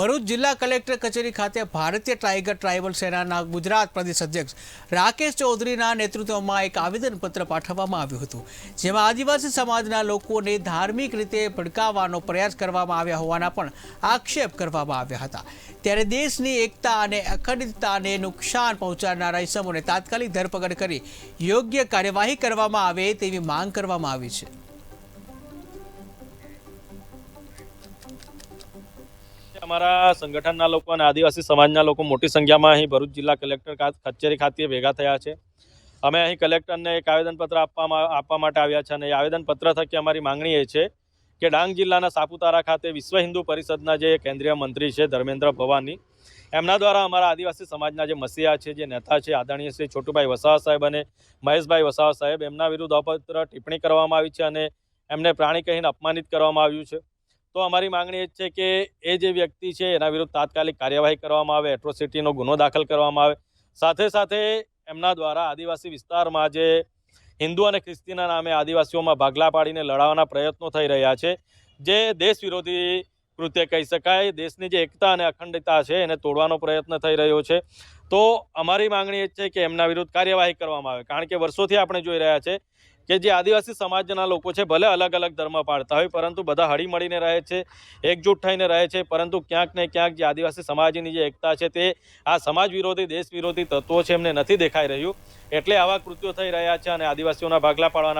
ભરૂચ જિલ્લા કલેક્ટર કચેરી ખાતે ભારતીય ટાઈગર ટ્રાઇબલ સેનાના ગુજરાત પ્રદેશ અધ્યક્ષ રાકેશ ચૌધરીના નેતૃત્વમાં એક આવેદનપત્ર પાઠવવામાં આવ્યું હતું, જેમાં આદિવાસી સમાજના લોકોને ધાર્મિક રીતે ભડકાવવાનો પ્રયાસ કરવામાં આવ્યા હોવાના પણ આક્ષેપ કરવામાં આવ્યા હતા. ત્યારે દેશની એકતા અને અખંડિતતાને નુકસાન પહોંચાડનારા ઇસમોને તાત્કાલિક ધરપકડ કરી યોગ્ય કાર્યવાહી કરવામાં આવે તેવી માંગ કરવામાં આવી છે. અમારા સંગઠનના લોકો અને આદિવાસી સમાજના લોકો મોટી સંખ્યામાં અહીં ભરૂચ જિલ્લા કલેક્ટર કચેરી ખાતે ભેગા થયા છે. અમે અહીં કલેક્ટરને એક આવેદનપત્ર આપવામાં, આપવા માટે આવ્યા છે અને એ આવેદનપત્ર થકી અમારી માંગણી એ છે કે ડાંગ જિલ્લાના સાપુતારા ખાતે વિશ્વ હિન્દુ પરિષદના જે કેન્દ્રીય મંત્રી છે ધર્મેન્દ્ર ભવાની, એમના દ્વારા અમારા આદિવાસી સમાજના જે મસીહા છે, જે નેતા છે, આદરણીય શ્રી છોટુભાઈ વસાવા સાહેબ અને મહેશભાઈ વસાવા સાહેબ, એમના વિરુદ્ધ અપત્ર ટિપ્પણી કરવામાં આવી છે અને એમને પ્રાણી કહીને અપમાનિત કરવામાં આવ્યું છે. તો અમારી માંગણી એ છે કે એ જે વ્યક્તિ છે, એના વિરુદ્ધ તાત્કાલિક કાર્યવાહી કરવામાં આવે એટ્રોસિટીનો ગુનો દાખલ કરવામાં આવે. સાથે સાથે એમના દ્વારા આદિવાસી વિસ્તારમાં જે હિન્દુ અને ખ્રિસ્તીના નામે આદિવાસીઓમાં ભાગલા પાડીને લડાવવાના પ્રયત્નો થઈ રહ્યા છે, જે દેશ વિરોધી કૃત્ય કહી શકાય, દેશની જે એકતા અને અખંડતા છે એને તોડવાનો પ્રયત્ન થઈ રહ્યો છે. તો અમારી માંગણી એ છે કે એમના વિરુદ્ધ કાર્યવાહી કરવામાં આવે. કારણ કે વર્ષોથી આપણે જોઈ રહ્યા છે કે જે આદિવાસી સમાજના લોકો છે, ભલે અલગ અલગ ધર્મ પાળતા હોય, પરંતુ બધા હળી મળીને રહે છે, એકજૂટ થઈને રહે છે, પરંતુ ક્યાંક ને ક્યાંક જે આદિવાસી સમાજની જે એકતા છે, તે આ સમાજ વિરોધી, દેશ વિરોધી તત્વો છે એમને નથી દેખાઈ રહ્યું. એટલે આવા કૃત્યો થઈ રહ્યા છે અને આદિવાસીઓના ભાગલા પાડવાના